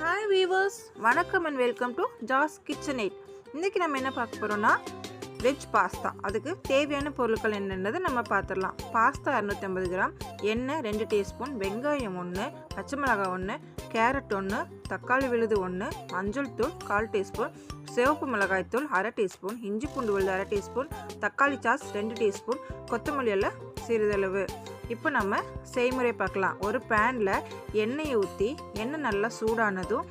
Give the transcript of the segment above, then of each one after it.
Hi viewers வணக்கம் and welcome to Jas kitchen eight இன்றைக்கி நம்ம என்ன பார்க்க போகிறோம்னா வெஜ் பாஸ்தா அதுக்கு தேவையான பொருட்கள் என்னென்னது நம்ம பார்த்துடலாம். பாஸ்தா இரநூத்தம்பது கிராம் எண்ணெய் ரெண்டு டீஸ்பூன் வெங்காயம் ஒன்று பச்சை மிளகாய் ஒன்று கேரட் ஒன்று தக்காளி விழுது ஒன்று மஞ்சள் தூள் கால் டீஸ்பூன் சிவப்பு மிளகாய் தூள் அரை டீஸ்பூன் இஞ்சி பூண்டு விழுது அரை டீஸ்பூன் தக்காளி சாஸ் ரெண்டு டீஸ்பூன் கொத்தமல்லி எல்லாம் சிறிதளவு. இப்போ நம்ம செய்முறை பார்க்கலாம். ஒரு பேனில் எண்ணெயை ஊற்றி எண்ணெய் நல்லா சூடானதும்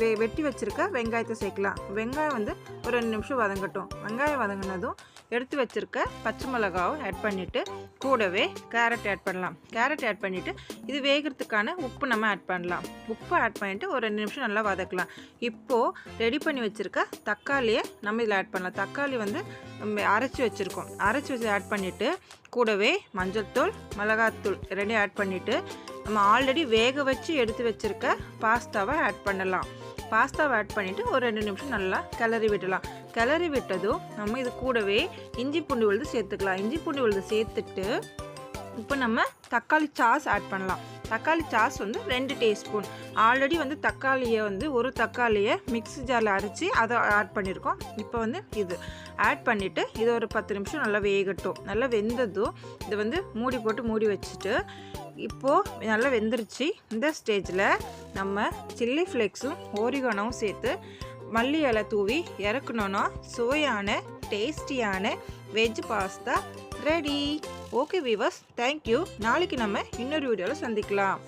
வெ வெட்டி வச்சுருக்க வெங்காயத்தை சேர்க்கலாம். வெங்காயம் வந்து ஒரு ரெண்டு நிமிஷம் வதங்கட்டும். வெங்காயம் வதங்கினதும் எடுத்து வச்சுருக்க பச்சை மிளகாவும் ஆட் பண்ணிவிட்டு கூடவே கேரட் ஆட் பண்ணலாம். கேரட் ஆட் பண்ணிவிட்டு இது வேகிறதுக்கான உப்பு நம்ம ஆட் பண்ணலாம். உப்பு ஆட் பண்ணிவிட்டு ஒரு ரெண்டு நிமிஷம் நல்லா வதக்கலாம். இப்போது ரெடி பண்ணி வச்சுருக்க தக்காளியை நம்ம இதில் ஆட் பண்ணலாம். தக்காளி வந்து அரைச்சி வச்சுருக்கோம். அரைச்சி வச்சு ஆட் பண்ணிவிட்டு கூடவே மஞ்சள் தூள் மிளகாத்தூள் ரெண்டையும் ஆட் பண்ணிவிட்டு நம்ம ஆல்ரெடி வேக வச்சு எடுத்து வச்சுருக்க பாஸ்தாவை ஆட் பண்ணலாம். பாஸ்தாவை ஆட் பண்ணிவிட்டு ஒரு ரெண்டு நிமிஷம் நல்லா கிளறி விடலாம். கிளறி விட்டதும் நம்ம இது கூடவே இஞ்சி பூண்டு விழுது சேர்த்துக்கலாம். இஞ்சி பூண்டு விழுது சேர்த்துட்டு இப்போ நம்ம தக்காளி சாஸ் ஆட் பண்ணலாம். தக்காளி சாஸ் வந்து ரெண்டு டீஸ்பூன். ஆல்ரெடி வந்து தக்காளியை வந்து ஒரு தக்காளியை மிக்ஸி ஜாரில் அரைச்சி அதை ஆட் பண்ணியிருக்கோம் இப்போ வந்து இது ஆட் பண்ணிவிட்டு இது ஒரு பத்து நிமிஷம் நல்லா வேகட்டும். நல்லா வெந்ததும் இதை வந்து மூடி போட்டு மூடி வச்சுட்டு இப்போது நல்லா வெந்துருச்சு. இந்த ஸ்டேஜில் நம்ம சில்லி ஃப்ளேக்ஸும் ஓரிகோனவும் சேர்த்து மல்லி இலை தூவி இறக்கணுன்னா சுவையான டேஸ்டியான veg pasta ready okay viewers thank you நாளைக்கு நம்ம இன்னொரு வீடியோவில் சந்திக்கலாம்.